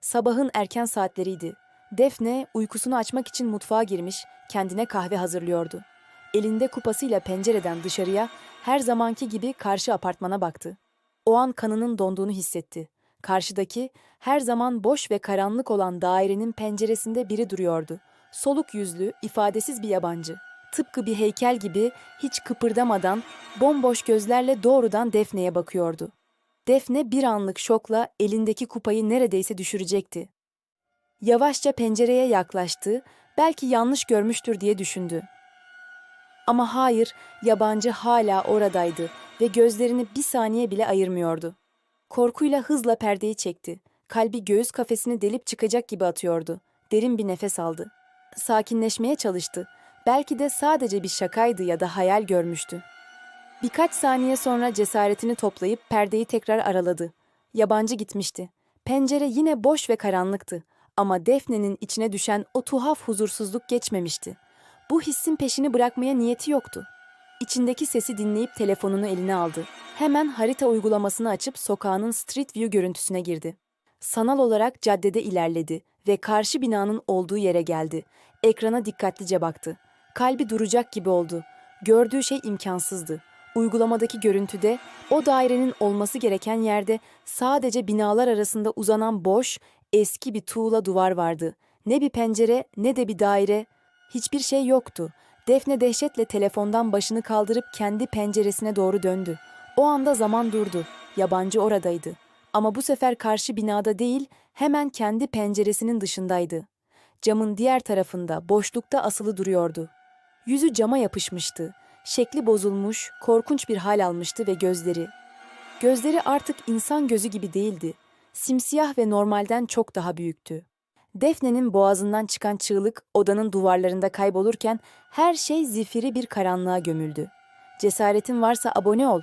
Sabahın erken saatleriydi. Defne uykusunu açmak için mutfağa girmiş, kendine kahve hazırlıyordu. Elinde kupasıyla pencereden dışarıya her zamanki gibi karşı apartmana baktı. O an kanının donduğunu hissetti. Karşıdaki her zaman boş ve karanlık olan dairenin penceresinde biri duruyordu. Soluk yüzlü, ifadesiz bir yabancı. Tıpkı bir heykel gibi hiç kıpırdamadan bomboş gözlerle doğrudan Defne'ye bakıyordu. Defne bir anlık şokla elindeki kupayı neredeyse düşürecekti. Yavaşça pencereye yaklaştı, belki yanlış görmüştür diye düşündü. Ama hayır, yabancı hala oradaydı ve gözlerini bir saniye bile ayırmıyordu. Korkuyla hızla perdeyi çekti. Kalbi göğüs kafesini delip çıkacak gibi atıyordu. Derin bir nefes aldı. Sakinleşmeye çalıştı. Belki de sadece bir şakaydı ya da hayal görmüştü. Birkaç saniye sonra cesaretini toplayıp perdeyi tekrar araladı. Yabancı gitmişti. Pencere yine boş ve karanlıktı. Ama Defne'nin içine düşen o tuhaf huzursuzluk geçmemişti. Bu hissin peşini bırakmaya niyeti yoktu. İçindeki sesi dinleyip telefonunu eline aldı. Hemen harita uygulamasını açıp sokağının Street View görüntüsüne girdi. Sanal olarak caddede ilerledi ve karşı binanın olduğu yere geldi. Ekrana dikkatlice baktı. Kalbi duracak gibi oldu. Gördüğü şey imkansızdı. Uygulamadaki görüntüde o dairenin olması gereken yerde sadece binalar arasında uzanan boş, eski bir tuğla duvar vardı. Ne bir pencere ne de bir daire. Hiçbir şey yoktu. Defne dehşetle telefondan başını kaldırıp kendi penceresine doğru döndü. O anda zaman durdu. Yabancı oradaydı. Ama bu sefer karşı binada değil, hemen kendi penceresinin dışındaydı. Camın diğer tarafında, boşlukta asılı duruyordu. Yüzü cama yapışmıştı. Şekli bozulmuş, korkunç bir hal almıştı ve gözleri. Gözleri artık insan gözü gibi değildi. Simsiyah ve normalden çok daha büyüktü. Defne'nin boğazından çıkan çığlık odanın duvarlarında kaybolurken her şey zifiri bir karanlığa gömüldü. Cesaretin varsa abone ol,